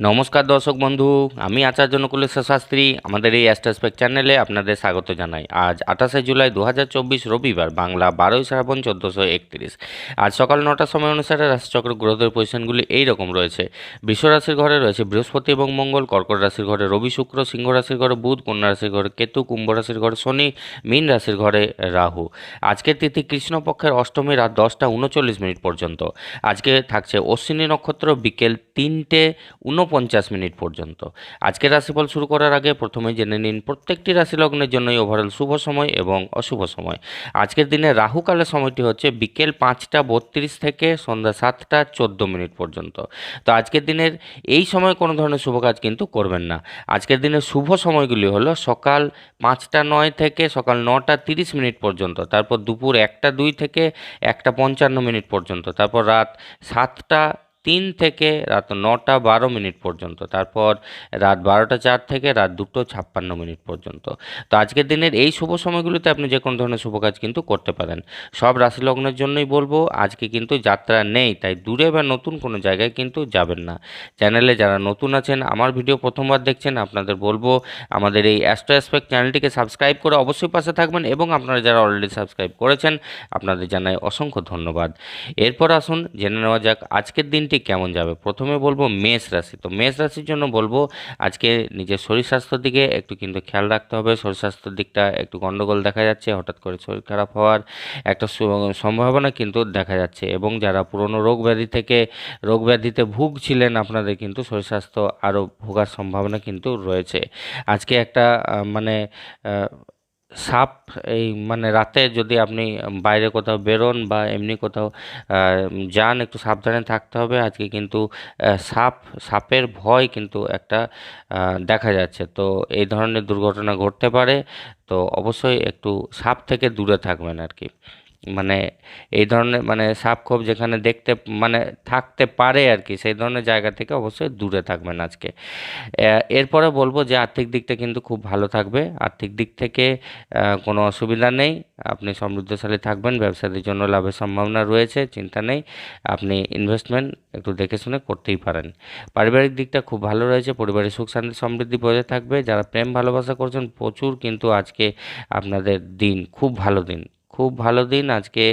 নমস্কার দর্শক বন্ধু, আমি আচার্য নকুলেশ্বর শাস্ত্রী, আমাদের এই অ্যাস্ট্রাসপেক চ্যানেলে আপনাদের স্বাগত জানাই। আজ আঠাশে জুলাই দু হাজার চব্বিশ রবিবার, বাংলা বারোই শ্রাবণ চোদ্দোশো একত্রিশ। আজ সকাল নটার সময় অনুসারে রাশিচক্র গ্রহদের পজিশনগুলি এই রকম রয়েছে। বৃষ রাশির ঘরে রয়েছে বৃহস্পতি এবং মঙ্গল, কর্কট রাশির ঘরে রবি শুক্র, সিংহ রাশির ঘরে বুধ, কন্যা রাশির ঘরে কেতু, কুম্ভ রাশির ঘরে শনি, মীন রাশির ঘরে রাহু। আজকের তিথি কৃষ্ণপক্ষের অষ্টমী রাত দশটা উনচল্লিশ মিনিট পর্যন্ত। আজকে থাকছে অশ্বিনী নক্ষত্র বিকেল তিনটে উনপঞ্চাশ মিনিট পর্যন্ত। আজকের রাশিফল শুরু করার আগে প্রথমে জেনে নিন প্রত্যেকটি রাশি লগ্নের জন্যই ওভারঅল শুভ সময় এবং অশুভ সময়। আজকের দিনে রাহুকালের সময়টি হচ্ছে বিকেল পাঁচটা বত্রিশ থেকে সন্ধ্যা সাতটা চোদ্দ মিনিট পর্যন্ত। তো আজকের দিনের এই সময় কোনো ধরনের শুভ কাজ কিন্তু করবেন না। আজকের দিনের শুভ সময়গুলি হলো সকাল পাঁচটা নয় থেকে সকাল নটা তিরিশ মিনিট পর্যন্ত, তারপর দুপুর একটা দুই থেকে একটা পঞ্চান্ন মিনিট পর্যন্ত, তারপর রাত সাতটা তিন থেকে রাত নটা বারো মিনিট পর্যন্ত, তারপর রাত বারোটা চার থেকে রাত দুটো ছাপ্পান্ন মিনিট পর্যন্ত। তো আজকের দিনের এই শুভ সময়গুলিতে আপনি যে কোনো ধরনের শুভ কাজ কিন্তু করতে পারেন। সব রাশি লগ্নের জন্যই বলব, আজকে কিন্তু যাত্রা নেই, তাই দূরে বা নতুন কোনো জায়গায় কিন্তু যাবেন না। চ্যানেলে যারা নতুন আছেন, আমার ভিডিও প্রথমবার দেখছেন, আপনাদের বলব, আমাদের এই অ্যাস্ট্রো অ্যাসপেক্ট চ্যানেলটিকে সাবস্ক্রাইব করে অবশ্যই পাশে থাকবেন এবং আপনারা যারা অলরেডি সাবস্ক্রাইব করেছেন, আপনাদের জানাই অসংখ্য ধন্যবাদ। এরপর আসুন, জেনে নেওয়া যাক আজকের দিনটি কেমন যাবে? প্রথমে বলব মেষ রাশি। তো মেষ রাশির জন্য বলব, আজকে নিজের শরীর স্বাস্থ্যের দিকে একটু কিন্তু খেয়াল রাখতে হবে। শরীর স্বাস্থ্যের দিকটা একটু গণ্ডগোল দেখা যাচ্ছে, হঠাৎ করে শরীর খারাপ হওয়ার একটা সম্ভাবনা কিন্তু দেখা যাচ্ছে। এবং যারা পুরনো রোগ ব্যাধি থেকে, রোগ ব্যাধিতে ভুগছিলেন, আপনাদের কিন্তু শরীর স্বাস্থ্য আরও ভোগার সম্ভাবনা কিন্তু রয়েছে। আজকে একটা মানে সাপ এই মানে রাতে যদি আপনি বাইরে কোথাও বেরোন বা এমনি কোথাও যান, একটু সাবধানে থাকতে হবে। আজকে কিন্তু সাপ, সাপের ভয় কিন্তু একটা দেখা যাচ্ছে। তো এই ধরনের দুর্ঘটনা ঘটতে পারে। তো অবশ্যই একটু সাপ থেকে দূরে থাকবেন আর কি মানে এই ধরনের মানে সাপ খোপ যেখানে দেখতে মানে থাকতে পারে আর কি, সেই ধরনের জায়গা থেকে অবশ্যই দূরে থাকবেন আজকে। এরপরে বলব যে আর্থিক দিকটা কিন্তু খুব ভালো থাকবে। আর্থিক দিক থেকে কোনো অসুবিধা নেই। আপনি সমৃদ্ধশালী থাকবেন, ব্যবসাদের জন্য লাভের সম্ভাবনা রয়েছে, চিন্তা নেই। আপনি ইনভেস্টমেন্ট একটু দেখে শুনে করতেই পারেন। পারিবারিক দিকটা খুব ভালো রয়েছে, পরিবারের সুখ শান্তি সমৃদ্ধি বজায় থাকবে। যারা প্রেম ভালোবাসা করছেন, প্রচুর কিন্তু আজকে আপনাদের দিন, খুব ভালো দিন। খুব ভালো দিন। আজকে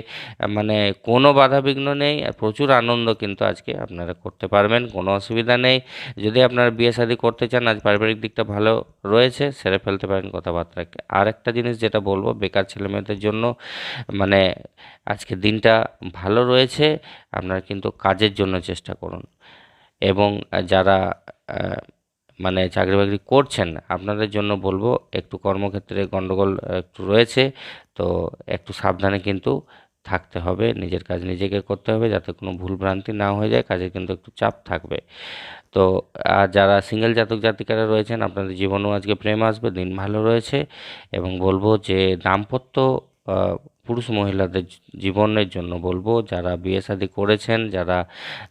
মানে কোনো বাধা বিঘ্ন নেই প্রচুর আনন্দ কিন্তু আজকে আপনারা করতে পারবেন, কোনো অসুবিধা নেই। যদি আপনারা বিয়ে শাদী করতে চান, আজ পারিবারিক দিকটা ভালো রয়েছে, সেরে ফেলতে পারেন কথাবার্তাকে আর একটা জিনিস যেটা বলব, বেকার ছেলেমেয়েদের জন্য মানে আজকে দিনটা ভালো রয়েছে, আপনারা কিন্তু কাজের জন্য চেষ্টা করুন। এবং যারা মানে চাকরি বাকরি করছেন, আপনাদের জন্য বলব একটু কর্মক্ষেত্রে গণ্ডগোল একটু রয়েছে, তো একটু সাবধানে কিন্তু থাকতে হবে, নিজের কাজ নিজেকে করতে হবে যাতে কোনো ভুল ভ্রান্তি না হয়ে যায় কাজে কিন্তু একটু চাপ থাকবে। তো আর যারা সিঙ্গেল জাতক জাতিকারা রয়েছেন, আপনাদের জীবনেও আজকে প্রেম আসবে, দিন ভালো রয়েছে এবং বলব যে দাম্পত্য পুরুষ মহিলাদের জীবনের জন্য বলব, যারা বিয়ে শাদী করেছেন, যারা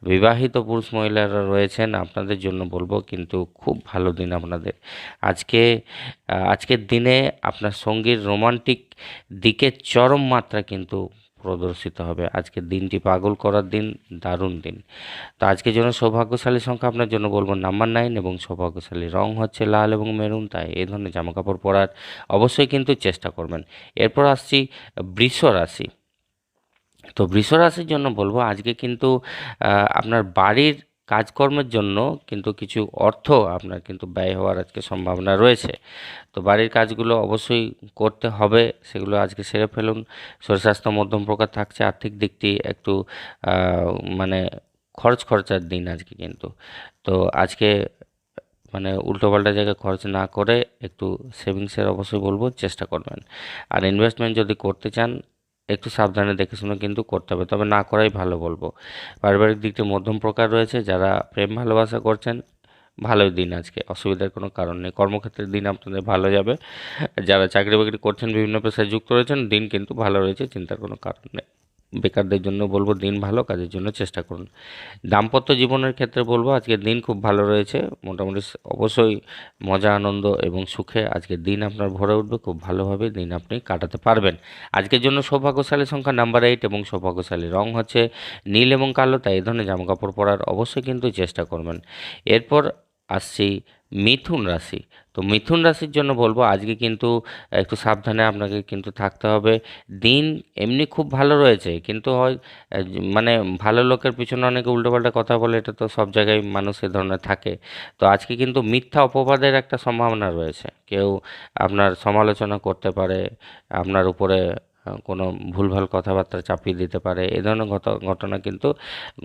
বিবাহিত পুরুষ মহিলারা রয়েছেন, আপনাদের জন্য বলব কিন্তু খুব ভালো দিন আপনাদের। আজকে আজকের দিনে আপনার সঙ্গীর রোমান্টিক দিকের চরম মাত্রা কিন্তু প্রদর্শিত হবে। আজকের দিনটি পাগল করার দিন, দারুণ দিন। তো আজকের জন্য সৌভাগ্যশালী সংখ্যা আপনার জন্য বলব নাম্বার নাইন এবং সৌভাগ্যশালী রং হচ্ছে লাল এবং মেরুন তাই এই ধরনের জামাকাপড় পরার অবশ্যই কিন্তু চেষ্টা করবেন। এরপর আসছি বৃষ রাশি। তো বৃষ রাশির জন্য বলব আজকে কিন্তু আপনার বাড়ির কাজকর্মের জন্য কিন্তু কিছু অর্থ আপনার কিন্তু ব্যয় হওয়ার আজকে সম্ভাবনা রয়েছে। তো বাড়ির কাজগুলো অবশ্যই করতে হবে, সেগুলো আজকে সেরে ফেলুন। শরীর স্বাস্থ্য মধ্যম প্রকার থাকছে, আর্থিক দিকটি একটু মানে খরচ খরচার দিন আজকে কিন্তু। তো আজকে মানে উল্টোপাল্টা জায়গায় খরচ না করে একটু সেভিংসের অবশ্যই বলব, চেষ্টা করবেন। আর ইনভেস্টমেন্ট যদি করতে চান একটু সাবধানে দেখে শুনে কিন্তু করতে হবে। তবে না করাই ভালো বলব। পারিবারিক দিকটি মধ্যম প্রকার রয়েছে, যারা প্রেম ভালোবাসা করছেন, ভালোই দিন আজকে, অসুবিধার কোনো কারণ নেই। কর্মক্ষেত্রের দিন আপনাদের ভালো যাবে। যারা চাকরি বাকরি করছেন, বিভিন্ন পেশায় যুক্ত রয়েছেন, দিন কিন্তু ভালো রয়েছে, চিন্তার কোনো কারণ নেই। বেকারদের জন্য বলব, দিন ভালো, কাজের জন্য চেষ্টা করুন। দাম্পত্য জীবনের ক্ষেত্রে বলব, আজকের দিন খুব ভালো রয়েছে। মোটামুটি অবশ্যই মজা, আনন্দ এবং সুখে আজকের দিন আপনার ভরে উঠবে। খুব ভালোভাবে দিন আপনি কাটাতে পারবেন। আজকের জন্য সৌভাগ্যশালী সংখ্যা নাম্বার এইট এবং সৌভাগ্যশালী রং হচ্ছে নীল এবং কালো, তাই এই ধরনের জামাকাপড় পরার অবশ্যই কিন্তু চেষ্টা করবেন। এরপর আসছি মিথুন রাশি। তো মিথুন রাশির জন্য বলব আজকে কিন্তু একটু সাবধানে আপনাকে কিন্তু থাকতে হবে। দিন এমনি খুব ভালো রয়েছে কিন্তু হয় মানে ভালো লোকের পিছনে অনেকে উল্টোপাল্টা কথা বলে এটা তো সব জায়গায় মানুষ এ ধরনের থাকে। তো আজকে কিন্তু মিথ্যা অপবাদের একটা সম্ভাবনা রয়েছে। কেউ আপনার সমালোচনা করতে পারে, আপনার উপরে কোনো ভুলভাল কথাবার্তা চাপিয়ে দিতে পারে। এ ধরনের ঘট- ঘটনা কিন্তু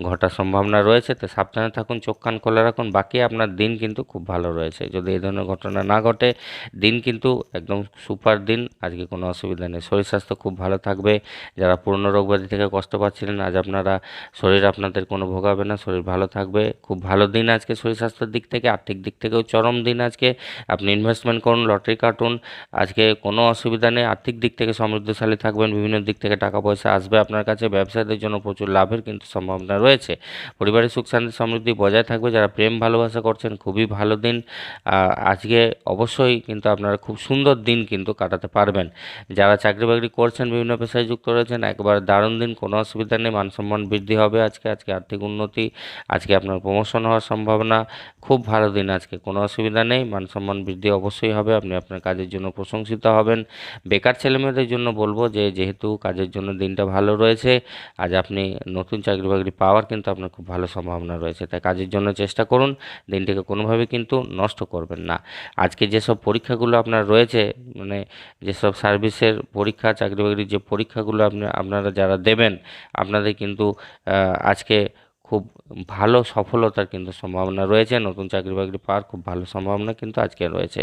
ঘটার সম্ভাবনা রয়েছে। তো সাবধানে থাকুন, চোখ কান খোলা রাখুন। বাকি আপনার দিন কিন্তু খুব ভালো রয়েছে। যদি এই ধরনের ঘটনা না ঘটে, দিন কিন্তু একদম সুপার দিন। আজকে কোনো অসুবিধা নেই। শরীর স্বাস্থ্য খুব ভালো থাকবে। যারা পুরনো রোগব্যাধি থেকে কষ্ট পাচ্ছিলেন, আজ আপনারা শরীর আপনাদের কোনো ভোগাবে না। শরীর ভালো থাকবে। খুব ভালো দিন আজকে শরীর স্বাস্থ্যের দিক থেকে। আর্থিক দিক থেকেও চরম দিন আজকে। আপনি ইনভেস্টমেন্ট করুন, লটারি কাটুন। আজকে কোনো অসুবিধা নেই। আর্থিক দিক থেকে সমৃদ্ধশালী থাকবেন, বিভিন্ন দিক থেকে টাকা পয়সা আসবে আপনার কাছে, ব্যবসায়ীদের জন্য প্রচুর লাভের কিন্তু সম্ভাবনা রয়েছে। পরিবারের সুখ, শান্তি, সমৃদ্ধি বজায় থাকবে, যারা প্রেম, ভালোবাসা করছেন, খুবই ভালো দিন। আজকে অবশ্যই কিন্তু আপনারা খুব সুন্দর দিন কিন্তু কাটাতে পারবেন। যারা চাকরি বাকরি করছেন, বিভিন্ন পেশায় যুক্ত রয়েছেন, একবার দারুণ দিন, কোনো অসুবিধা নেই মান সম্মান বৃদ্ধি হবে আজকে আজকে আর্থিক উন্নতি, আজকে আপনার প্রমোশন হওয়ার সম্ভাবনা, খুব ভালো দিন আজকে, কোনো অসুবিধা নেই মান সম্মান বৃদ্ধি অবশ্যই হবে, আপনি আপনার কাজের জন্য প্রশংসিত হবেন। বেকার ছেলেমেয়েদের জন্য বলব যে যেহেতু কাজের জন্য দিনটা ভালো রয়েছে, আজ আপনি নতুন চাকরি বাকরি পাওয়ার কিন্তু আপনার খুব ভালো সম্ভাবনা রয়েছে। তাই কাজের জন্য চেষ্টা করুন, দিনটিকে কোনোভাবে কিন্তু নষ্ট করবেন না। আজকে যেসব পরীক্ষাগুলো আপনার রয়েছে মানে যেসব সার্ভিসের পরীক্ষা চাকরি বাকরির যে পরীক্ষাগুলো আপনি, আপনারা যারা দেবেন, আপনাদের কিন্তু আজকে খুব ভালো সফলতার কিন্তু সম্ভাবনা রয়েছে। নতুন চাকরি বাকরি পাওয়ার খুব ভালো সম্ভাবনা কিন্তু আজকে রয়েছে।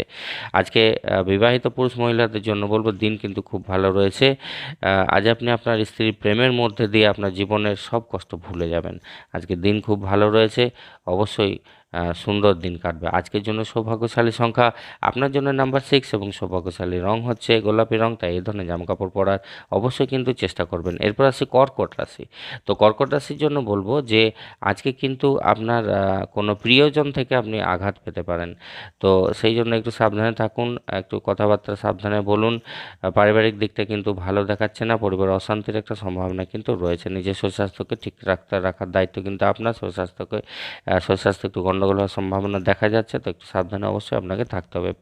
আজকে বিবাহিত পুরুষ মহিলাদের জন্য বলব দিন কিন্তু খুব ভালো রয়েছে। আজ আপনি আপনার স্ত্রীর প্রেমের মধ্যে দিয়ে আপনার জীবনের সব কষ্ট ভুলে যাবেন। আজকে দিন খুব ভালো রয়েছে। অবশ্যই সুন্দর দিন কাটবে। আজকের জন্য সৌভাগ্যশালী সংখ্যা। আপনার জন্য নাম্বার সিক্স এবং সৌভাগ্যশালী রং হচ্ছে গোলাপি রং তাই এই ধরনের জামাকাপড় পরার অবশ্যই কিন্তু চেষ্টা করবেন। এরপর আসি কর্কট রাশি। তো কর্কট রাশির জন্য বলব যে আজকে কিন্তু আপনার কোনো প্রিয়জন থেকে আপনি আঘাত পেতে পারেন। তো সেই জন্য একটু সাবধানে থাকুন একটু কথাবার্তা সাবধানে বলুন। পারিবারিক দিকটা কিন্তু ভালো দেখাচ্ছে না পরিবার অশান্তির একটা সম্ভাবনা কিন্তু রয়েছে। নিজের শরীর স্বাস্থ্যকে ঠিক রাখতে রাখার দায়িত্ব কিন্তু আপনার শরীর স্বাস্থ্যকে আহ, শরীর স্বাস্থ্য একটু গণ্ডগোল হওয়ার সম্ভাবনা দেখা যাচ্ছে, তো একটু সাবধানে অবশ্যই আপনাকে থাকতে হবে।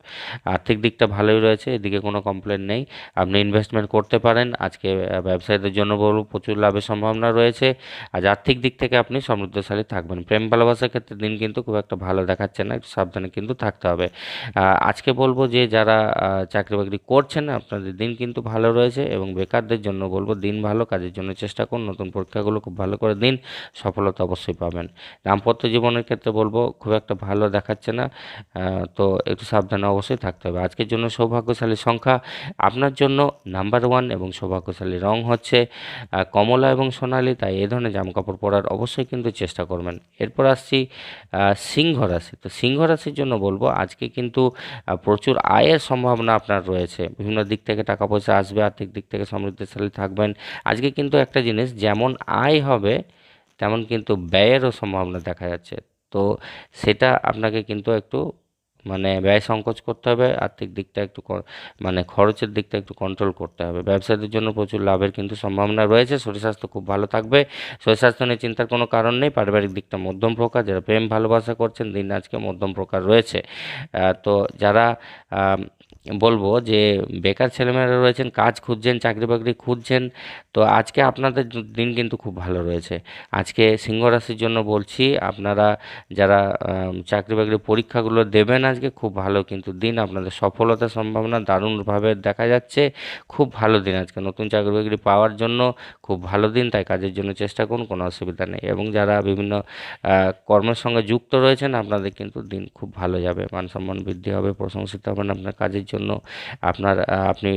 আর্থিক দিকটা ভালোই রয়েছে, এদিকে কোনো কমপ্লেন নেই। আপনি ইনভেস্টমেন্ট করতে পারেন, আজকে ব্যবসায়ীদের জন্য বলব প্রচুর লাভের সম্ভাবনা রয়েছে। আজ আর্থিক দিক থেকে আপনি সমৃদ্ধশালী থাকবেন। প্রেম ভালোবাসার ক্ষেত্রে দিন কিন্তু খুব একটা ভালো দেখাচ্ছে না, একটু সাবধানে কিন্তু থাকতে হবে। আজকে বলব যে যারা চাকরি বাকরি করছেন, আপনাদের দিন কিন্তু ভালো রয়েছে এবং বেকারদের জন্য বলব দিন ভালো, কাজের জন্য চেষ্টা করুন, নতুন পরীক্ষাগুলো খুব ভালো করে দিন, সফলতা অবশ্যই পাবেন। দাম্পত্য জীবনের ক্ষেত্রে বলব খুব একটা ভালো দেখাচ্ছে না তো একটু সাবধানে অবশ্যই থাকতে হবে। আজকের জন্য সৌভাগ্যশালী সংখ্যা আপনার জন্য নাম্বার ওয়ান এবং সৌভাগ্যশালী রং হচ্ছে কমলা এবং সোনালী, তাই এই ধরনের জামাকাপড় পরার অবশ্যই কিন্তু চেষ্টা করবেন। এরপর আসছি সিংহ রাশি। তো সিংহ রাশির জন্য বলব, আজকে কিন্তু প্রচুর আয়ের সম্ভাবনা আপনার রয়েছে। বিভিন্ন দিক থেকে টাকা পয়সা আসবে, আর্থিক দিক থেকে সমৃদ্ধশালী থাকবেন। আজকে কিন্তু একটা জিনিস, যেমন আয় হবে, তেমন কিন্তু ব্যয়েরও সম্ভাবনা দেখা যাচ্ছে। তো সেটা আপনাকে কিন্তু একটু মানে ব্যয় সংকোচ করতে হবে, আর্থিক দিকটা একটু মানে খরচের দিকটা একটু কন্ট্রোল করতে হবে। ব্যবসায়ীদের জন্য প্রচুর লাভের কিন্তু সম্ভাবনা রয়েছে, শরীর স্বাস্থ্য খুব ভালো থাকবে। শরীর স্বাস্থ্য নিয়ে চিন্তার কোনো কারণ নেই, পারিবারিক দিকটা মধ্যম প্রকার, যারা প্রেম ভালোবাসা করছেন, দিন আজকে মধ্যম প্রকার রয়েছে। তো যারা বলব যে বেকার ছেলেমেয়েরা রয়েছেন, কাজ খুঁজছেন, চাকরি বাকরি খুঁজছেন, তো আজকে আপনাদের দিন কিন্তু খুব ভালো রয়েছে। আজকে সিংহ রাশির জন্য বলছি, আপনারা যারা চাকরি বাকরি পরীক্ষাগুলো দেবেন আজকে, খুব ভালো কিন্তু দিন। আপনাদের সফলতার সম্ভাবনা দারুণভাবে দেখা যাচ্ছে। খুব ভালো দিন আজকে। নতুন চাকরি বাকরি পাওয়ার জন্য খুব ভালো দিন, তাই কাজের জন্য চেষ্টা করুন, কোনো অসুবিধা নেই। এবং যারা বিভিন্ন কর্মের সঙ্গে যুক্ত রয়েছেন, আপনাদের কিন্তু দিন খুব ভালো যাবে। মান সম্মান বৃদ্ধি হবে, প্রশংসিত হবেন, আপনার কাজের জন্য। আপনার আপনি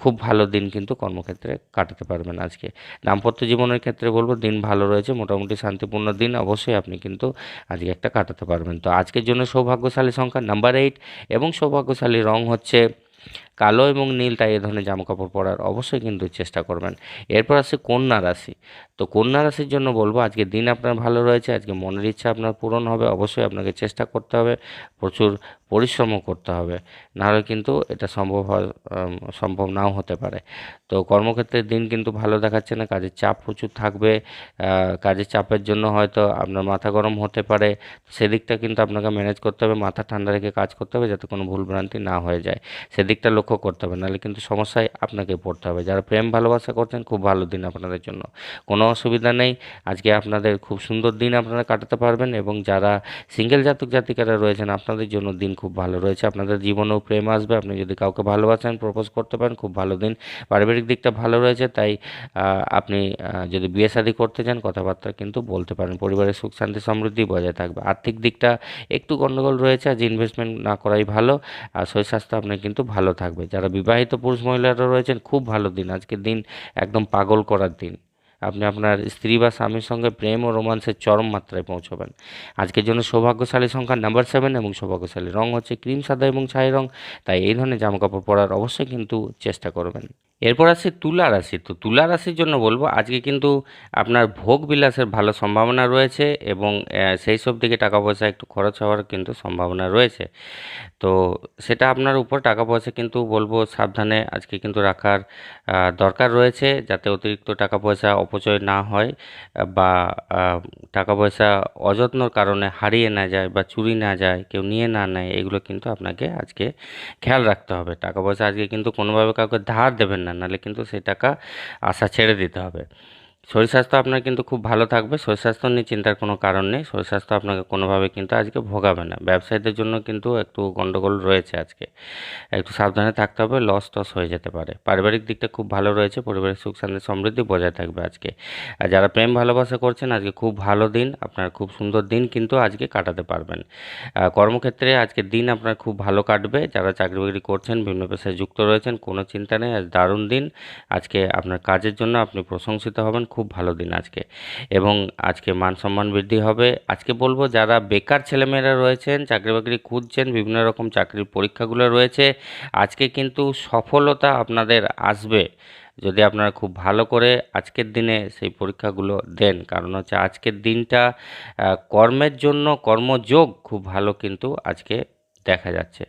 খুব ভালো দিন কিন্তু কর্মক্ষেত্রে কাটাতে পারবেন আজকে। দাম্পত্য জীবনের ক্ষেত্রে বলব দিন ভালো রয়েছে, মোটামুটি শান্তিপূর্ণ দিন, অবশ্যই আপনি কিন্তু আজকে একটা কাটাতে পারবেন। তো আজকের জন্য সৌভাগ্যশালী সংখ্যা নাম্বার এইট এবং সৌভাগ্যশালী রং হচ্ছে কালো এবং নীল, তাই এ ধরনের জামা কাপড় পরার অবশ্যই কিন্তু চেষ্টা করবেন। এরপর আসছে কন্যা রাশি। তো কন্যা রাশির জন্য বলব আজকে দিন আপনার ভালো রয়েছে, আজকে মনের ইচ্ছা আপনার পূরণ হবে, অবশ্যই আপনাকে চেষ্টা করতে হবে। প্রচুর পরিশ্রমও করতে হবে। নাহলে কিন্তু এটা সম্ভব সম্ভব নাও হতে পারে। তো কর্মক্ষেত্রে দিন কিন্তু ভালো দেখাচ্ছে না, কাজের চাপ প্রচুর থাকবে। কাজের চাপের জন্য হয়তো আপনার মাথা গরম হতে পারে। সেদিকটা কিন্তু আপনাকে ম্যানেজ করতে হবে, মাথা ঠান্ডা রেখে কাজ করতে হবে যাতে কোনো ভুলভ্রান্তি না হয়ে যায়। সেদিকটা লক্ষ্য করতে হবে, নাহলে কিন্তু সমস্যায় আপনাকে পড়তে হবে। যারা প্রেম ভালোবাসা করছেন, খুব ভালো দিন আপনাদের জন্য। কোনো অসুবিধা নেই। আজকে আপনাদের খুব সুন্দর দিন আপনারা কাটাতে পারবেন এবং যারা সিঙ্গেল জাতক জাতিকারা রয়েছেন, আপনাদের জন্য দিন খুব ভালো রয়েছে। আপনাদের জীবনেও প্রেম আসবে। আপনি যদি কাউকে ভালোবাসেন প্রপোজ করতে পারেন, খুব ভালো দিন। পারিবারিক দিকটা ভালো রয়েছে, তাই আপনি যদি বিয়ে শাদি করতে চান, কথাবার্তা কিন্তু বলতে পারেন। পরিবারের সুখ, শান্তি, সমৃদ্ধি বজায় থাকবে। আর্থিক দিকটা একটু গণ্ডগোল রয়েছে, আজ ইনভেস্টমেন্ট না করাই ভালো, আর শরীর স্বাস্থ্য আপনার কিন্তু ভালো থাকবে। যারা বিবাহিত পুরুষ মহিলারা রয়েছেন, খুব ভালো দিন। আজকের দিন একদম পাগল করার দিন। আপনি আপনার স্ত্রী বা স্বামীর সঙ্গে প্রেম ও রোমান্সের চরম মাত্রায় পৌঁছবেন। আজকের জন্য সৌভাগ্যশালী সংখ্যা নাম্বার সেভেন এবং সৌভাগ্যশালী রং হচ্ছে ক্রিম, সাদা এবং ছাই রং। তাই এই ধরনের জামাকাপড় পরার অবশ্যই কিন্তু চেষ্টা করবেন। এরপর আসছে তুলা রাশি। তো তুলা রাশির জন্য বলব, আজকে কিন্তু আপনার ভোগ বিলাসের ভালো সম্ভাবনা রয়েছে এবং সেই সব দিকে টাকা পয়সা একটু খরচ হওয়ার কিন্তু সম্ভাবনা রয়েছে। তো সেটা আপনার উপর টাকা পয়সা কিন্তু বলব সাবধানে আজকে কিন্তু রাখার দরকার রয়েছে, যাতে অতিরিক্ত টাকা পয়সা অপচয় না হয়, বা টাকা পয়সা অযত্নর কারণে হারিয়ে না যায় বা চুরি না যায়, কেউ নিয়ে না নেয়, এগুলো কিন্তু আপনাকে আজকে খেয়াল রাখতে হবে। টাকা পয়সা আজকে কিন্তু কোনোভাবে কাউকে ধার দেবেন না, নাহলে কিন্তু সেই টাকা আশা ছেড়ে দিতে হবে। শরীর স্বাস্থ্য আপনার কিন্তু খুব ভালো থাকবে। শরীর স্বাস্থ্য নিয়ে চিন্তার কোনো কারণ নেই। শরীর স্বাস্থ্য আপনাকে কোনোভাবে কিন্তু আজকে ভোগাবে না। ব্যবসায়ীদের জন্য কিন্তু একটু গণ্ডগোল রয়েছে আজকে। একটু সাবধানে থাকতে হবে লস টস হয়ে যেতে পারে। পারিবারিক দিকটা খুব ভালো রয়েছে পরিবারের সুখ শান্তি সমৃদ্ধি বজায় থাকবে আজকে। আর যারা প্রেম ভালোবাসা করছেন, আজকে খুব ভালো দিন। আপনার খুব সুন্দর দিন কিন্তু আজকে কাটাতে পারবেন। কর্মক্ষেত্রে আজকের দিন আপনার খুব ভালো কাটবে। যারা চাকরি বাকরি করছেন, বিভিন্ন পেশায় যুক্ত রয়েছেন, কোনো চিন্তা নেই। আজ দারুণ দিন। আজকে আপনার কাজের জন্য আপনি প্রশংসিত হবেন। খুব ভালো দিন আজকে। এবং আজকে মান সম্মান বৃদ্ধি হবে। আজকে বলব, যারা বেকার ছেলেমেয়েরা রয়েছেন চাকরি বাকরি খুঁজছেন, বিভিন্ন রকম চাকরির পরীক্ষাগুলো রয়েছে, আজকে কিন্তু সফলতা আপনাদের আসবে। যদি আপনারা খুব ভালো করে আজকের দিনে সেই পরীক্ষাগুলো দেন, কারণ হচ্ছে আজকের দিনটা কর্মের জন্য কর্মযোগ খুব ভালো কিন্তু আজকে দেখা যাচ্ছে।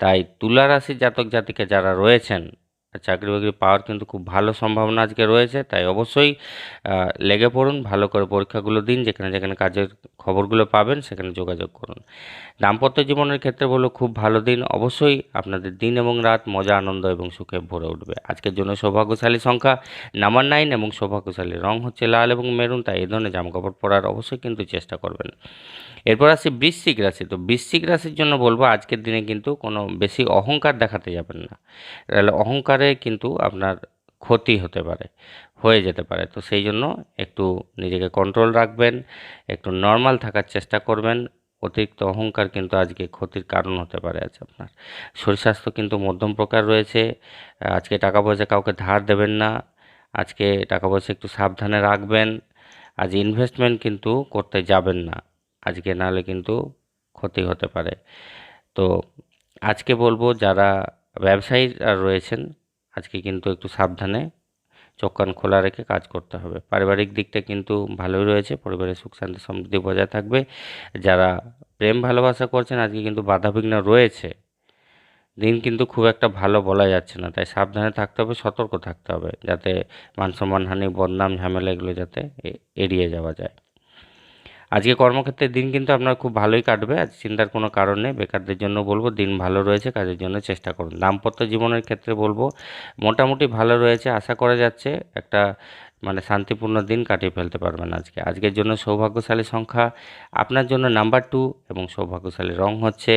তাই তুলা রাশির জাতক জাতিকে যারা রয়েছেন চাকরি বাকরি পাওয়ার কিন্তু খুব ভালো সম্ভাবনা আজকে রয়েছে, তাই অবশ্যই লেগে পড়ুন, ভালো করে পরীক্ষাগুলো দিন, যেখানে যেখানে কাজের খবরগুলো পাবেন সেখানে যোগাযোগ করুন। দাম্পত্য জীবনের ক্ষেত্রে বলো খুব ভালো দিন, অবশ্যই আপনাদের দিন এবং রাত মজা, আনন্দ এবং সুখে ভরে উঠবে। আজকের জন্য সৌভাগ্যশালী সংখ্যা, নাম্বার নাইন এবং সৌভাগ্যশালী রং হচ্ছে লাল এবং মেরুন, তাই এই ধরনের জামাকাপড় পরার অবশ্যই কিন্তু চেষ্টা করবেন। এরপর আসি বৃশ্চিক রাশি, তো বৃশ্চিক রাশির জন্য বলব আজকের দিনে কিন্তু কোনো বেশি অহংকার দেখাতে যাবেন না। তাহলে অহংকারে কিন্তু আপনার ক্ষতি হতে পারে, হয়ে যেতে পারে। তো সেই জন্য একটু নিজেকে কন্ট্রোল রাখবেন, একটু নর্মাল থাকার চেষ্টা করবেন। অতিরিক্ত অহংকার কিন্তু আজকে ক্ষতির কারণ হতে পারে আজ আপনার। শরীর স্বাস্থ্য কিন্তু মধ্যম প্রকার রয়েছে। আজকে টাকা পয়সা কাউকে ধার দেবেন না। আজকে টাকা পয়সা একটু সাবধানে রাখবেন। আজ ইনভেস্টমেন্ট কিন্তু করতে যাবেন না। আজকে নাহলে কিন্তু ক্ষতি হতে পারে। তো আজকে বলব যারা ব্যবসায়ীরা রয়েছেন আজকে কিন্তু একটু সাবধানে চোখ কান খোলা রেখে কাজ করতে হবে। পারিবারিক দিকটা কিন্তু ভালোই রয়েছে, পরিবারের সুখ শান্তি সমৃদ্ধি বজায় থাকবে। যারা প্রেম ভালোবাসা করছেন, আজকে কিন্তু বাধাবিঘ্ন রয়েছে। দিন কিন্তু খুব একটা ভালো বলা যাচ্ছে না, তাই সাবধানে থাকতে হবে, সতর্ক থাকতে হবে, যাতে মান সম্মানহানি, বদনাম, ঝামেলা এগুলো যাতে এড়িয়ে যাওয়া যায়। আজকে কর্মক্ষেত্রে দিন কিন্তু আপনার খুব ভালোই কাটবে। আজ চিন্তার কোনো কারণ নেই। বেকারদের জন্য বলব, দিন ভালো রয়েছে, কাজের জন্য চেষ্টা করুন। দাম্পত্য জীবনের ক্ষেত্রে বলব, মোটামুটি ভালো রয়েছে, আশা করা যাচ্ছে, একটা মানে শান্তিপূর্ণ দিন কাটিয়ে ফেলতে পারবেন আজকে। আজকের জন্য সৌভাগ্যশালী সংখ্যা, আপনার জন্য নাম্বার টু এবং সৌভাগ্যশালী রং হচ্ছে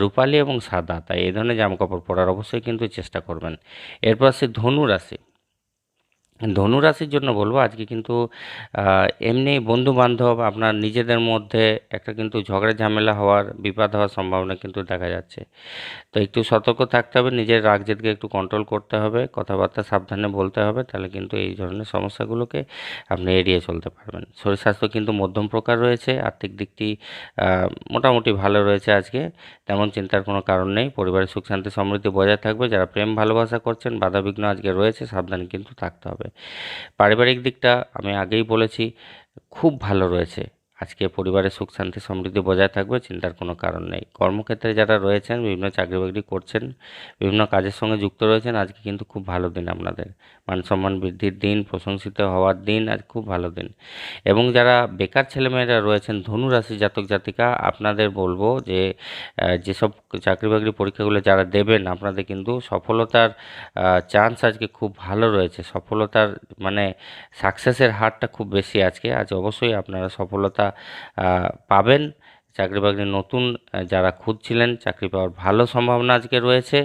রূপালি এবং সাদা। তাই এই ধরনের জামাকাপড় পরার অবশ্যই কিন্তু চেষ্টা করবেন। এরপর আসছে ধনু রাশি। ধনু রাশির জন্য বলব, আজকে কিন্তু এমনি বন্ধু বান্ধব আপনার নিজেদের মধ্যে একটা কিন্তু ঝগড়া ঝামেলা হওয়ার বিবাদ হওয়ার সম্ভাবনা কিন্তু দেখা যাচ্ছে। তো একটু সতর্ক থাকতে হবে, নিজের রাগ জেদকে একটু কন্ট্রোল করতে হবে, কথাবার্তা সাবধানে বলতে হবে, তাহলে কিন্তু এই ধরনের সমস্যাগুলোকে আপনি এড়িয়ে চলতে পারবেন। শরীর স্বাস্থ্য কিন্তু মধ্যম প্রকার রয়েছে, আর্থিক দিকটি মোটামুটি ভালো রয়েছে আজকে, তেমন চিন্তার কোনো কারণ নেই, পরিবারের সুখ শান্তি সমৃদ্ধি বজায় থাকবে, যারা প্রেম ভালোবাসা করছেন, বাধাবিঘ্ন আজকে রয়েছে, সাবধানে কিন্তু থাকতে হবে। পারিবারিক দিকটা আমি আগেই বলেছি খুব ভালো রয়েছে। আজকে পরিবারের সুখ, শান্তি, সমৃদ্ধি বজায় থাকবে, চিন্তার কোনো কারণ নেই। কর্মক্ষেত্রে যারা রয়েছেন, বিভিন্ন চাকরি বাকরি করছেন, বিভিন্ন কাজের সঙ্গে যুক্ত রয়েছেন, আজকে কিন্তু খুব ভালো দিন আপনাদের। মান সম্মান বৃদ্ধির দিন, প্রশংসিত হওয়ার দিন, আজ খুব ভালো দিন। এবং যারা বেকার ছেলেমেয়েরা রয়েছেন ধনু রাশি জাতক, জাতিকা, আপনাদের বলব যে যেসব চাকরি বাকরি পরীক্ষাগুলো যারা দেবেন, আপনাদের কিন্তু সফলতার চান্স আজকে খুব ভালো রয়েছে। সফলতার মানে সাকসেসের হারটা খুব বেশি আজকে। আজ অবশ্যই আপনারা সফলতা পাবেন। চাকরি বাকরি নতুন যারা খুঁজছিলেন, চাকরি পাওয়ার ভালো সম্ভাবনা আজকে রয়েছে।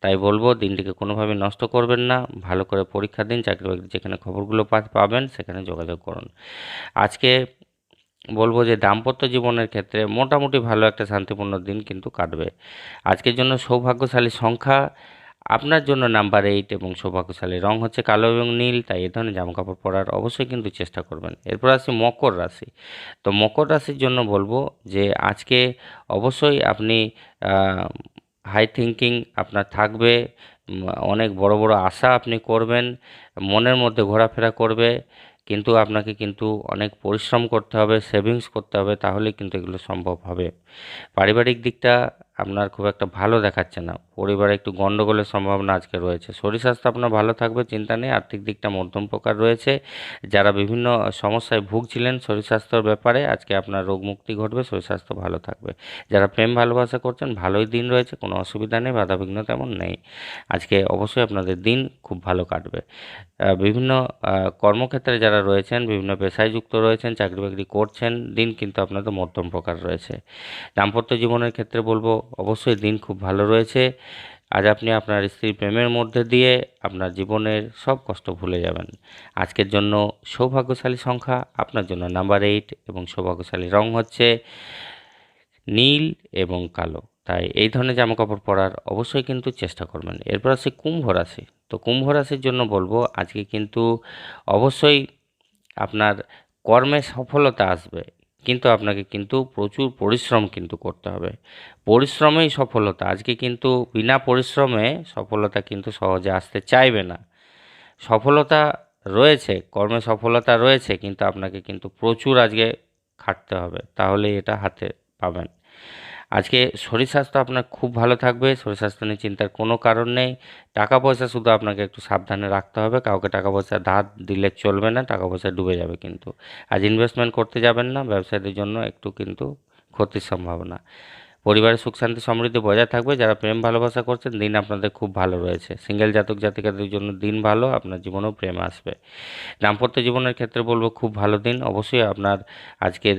তাই বলব, দিনটিকে কোনোভাবে নষ্ট করবেন না। ভালো করে পরীক্ষা দিন, চাকরি বাকরি যেখানে খবরগুলো পাবেন, সেখানে যোগাযোগ করুন। আজকে বলব যে, দাম্পত্য জীবনের ক্ষেত্রে মোটামুটি ভালো একটা শান্তিপূর্ণ দিন কিন্তু কাটবে। আজকের জন্য সৌভাগ্যশালী সংখ্যা। আপনার জন্য নাম্বার এইট এবং সৌভাগ্যশালী রং হচ্ছে কালো এবং নীল, তাই এ ধরনের জামাকাপড় পরার অবশ্যই কিন্তু চেষ্টা করবেন। এরপর আসি মকর রাশি। তো মকর রাশির জন্য বলব যে আজকে অবশ্যই আপনি হাই থিঙ্কিং আপনার থাকবে অনেক বড় বড় আশা আপনি করবেন, মনের মধ্যে ঘোরাফেরা করবে, কিন্তু আপনাকে কিন্তু অনেক পরিশ্রম করতে হবে সেভিংস করতে হবে তাহলে কিন্তু এগুলো সম্ভব হবে। পারিবারিক দিকটা আপনার খুব একটা ভালো দেখাচ্ছে না। পরিবারে একটু গণ্ডগোলের সম্ভাবনা আজকে রয়েছে। শরীর স্বাস্থ্য আপনার ভালো থাকবে, চিন্তা নেই। আর্থিক দিকটা মধ্যম প্রকার রয়েছে। যারা বিভিন্ন সমস্যায় ভুগছিলেন শরীর স্বাস্থ্যর ব্যাপারে, আজকে আপনার রোগ মুক্তি ঘটবে, শরীর স্বাস্থ্য ভালো থাকবে। যারা প্রেম ভালোবাসা করছেন, ভালোই দিন রয়েছে, কোনো অসুবিধা নেই, বাধাবিঘ্ন তেমন নেই। আজকে অবশ্যই আপনাদের দিন খুব ভালো কাটবে। বিভিন্ন কর্মক্ষেত্রে যারা রয়েছেন, বিভিন্ন পেশায় যুক্ত রয়েছেন, চাকরি বাকরি করছেন, দিন কিন্তু আপনাদের মধ্যম প্রকার রয়েছে। দাম্পত্য জীবনের ক্ষেত্রে বলব, অবশ্যই দিন খুব ভালো রয়েছে। আজ আপনি আপনার স্ত্রীর প্রেমের মধ্যে দিয়ে আপনার জীবনের সব কষ্ট ভুলে যাবেন। আজকের জন্য সৌভাগ্যশালী সংখ্যা, আপনার জন্য নাম্বার এইট এবং সৌভাগ্যশালী রং হচ্ছে নীল এবং কালো। তাই এই ধরনের জামা কাপড় পরার অবশ্যই কিন্তু চেষ্টা করবেন। এরপর আছে কুম্ভ রাশি। তো কুম্ভ রাশির জন্য বলব, আজকে কিন্তু অবশ্যই আপনার কর্মে সফলতা আসবে। কিন্তু আপনাকে কিন্তু প্রচুর পরিশ্রম কিন্তু করতে হবে। পরিশ্রমেই সফলতা। আজকে কিন্তু বিনা পরিশ্রমে সফলতা কিন্তু সহজে আসতে চাইবে না। সফলতা রয়েছে, কর্মে সফলতা রয়েছে, কিন্তু আপনাকে কিন্তু প্রচুর আজকে খাটতে হবে। তাহলে এটা হাতে পাবেন। আজকে শরীর স্বাস্থ্য আপনার খুব ভালো থাকবে, শরীর স্বাস্থ্য নিয়ে চিন্তার কোনো কারণ নেই। টাকা পয়সা শুধু আপনাকে একটু সাবধানে রাখতে হবে, কাউকে টাকা পয়সা ধার দিলে চলবে না, টাকা পয়সা ডুবে যাবে কিন্তু। আজ ইনভেস্টমেন্ট করতে যাবেন না, ব্যবসায়ীদের জন্য একটু কিন্তু ক্ষতির সম্ভাবনা। পরিবারের সুখ, শান্তি, সমৃদ্ধি বজায় থাকবে। যারা প্রেম, ভালোবাসা করছেন, দিন আপনাদের খুব ভালো রয়েছে। সিঙ্গেল জাতক, জাতিকাদের জন্য দিন ভালো, আপনার জীবনেও প্রেম আসবে। দাম্পত্য জীবনের ক্ষেত্রে বলব, খুব ভালো দিন। অবশ্যই আপনার আজকের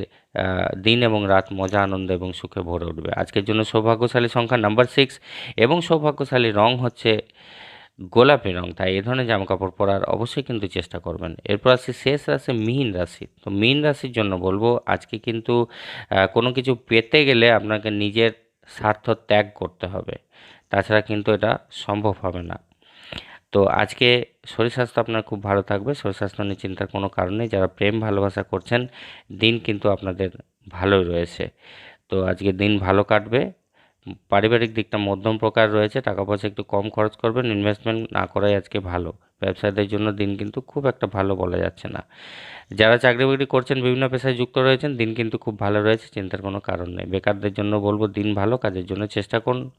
দিন এবং রাত মজা, আনন্দ এবং সুখে ভরে উঠবে। আজকের জন্য সৌভাগ্যশালী সংখ্যা নাম্বার সিক্স এবং সৌভাগ্যশালী রং হচ্ছে গোলাপি রং, তাই এ ধরনের জামা কাপড় পরার অবশ্যই কিন্তু চেষ্টা করবেন। এরপর আসছে শেষ রাশি, মীন রাশি। তো মীন রাশির জন্য বলব, আজকে কিন্তু কোনো কিছু পেতে গেলে আপনাকে নিজের স্বার্থ ত্যাগ করতে হবে। তাছাড়া কিন্তু এটা সম্ভব হবে না। তো আজকে শরীর স্বাস্থ্য আপনার খুব ভালো থাকবে। শরীর স্বাস্থ্য নিয়ে চিন্তার কোনো কারণ যারা প্রেম ভালোবাসা করছেন, দিন কিন্তু আপনাদের ভালোই রয়েছে। তো আজকে দিন ভালো কাটবে। পারিবারিক দিকটা মধ্যম প্রকার রয়েছে, টাকা পয়সা একটু কম খরচ করবেন ইনভেস্টমেন্ট না করাই আজকে ভালো। ব্যবসায়ীদের জন্য দিন কিন্তু খুব একটা ভালো বলা যাচ্ছে না। যারা চাকরি বাকরি করছেন, বিভিন্ন পেশায় যুক্ত রয়েছেন, দিন কিন্তু খুব ভালো রয়েছে, চিন্তার কোনো কারণ নেই। বেকারদের জন্য বলব, দিন ভালো, কাজের জন্য চেষ্টা করুন।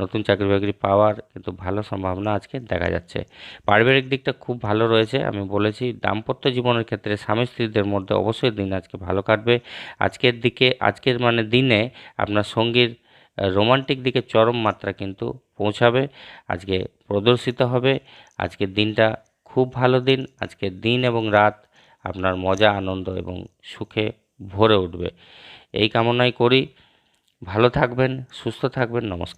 নতুন চাকরি বাকরি পাওয়ার কিন্তু ভালো সম্ভাবনা আজকে দেখা যাচ্ছে। পারিবারিক দিকটা খুব ভালো রয়েছে, আমি বলেছি, দাম্পত্য জীবনের ক্ষেত্রে স্বামী স্ত্রীদের মধ্যে অবশ্যই দিন আজকে ভালো কাটবে। আজকের দিকে, আজকের মানে দিনে আপনার সঙ্গীর রোমান্টিক দিকে চরম মাত্রা কিন্তু পৌঁছাবে, আজকে প্রদর্শিত হবে। আজকের দিনটা খুব ভালো দিন। আজকের দিন এবং রাত আপনার মজা, আনন্দ এবং সুখে ভরে উঠবে। এই কামনাই করি। ভালো থাকবেন, সুস্থ থাকবেন। নমস্কার।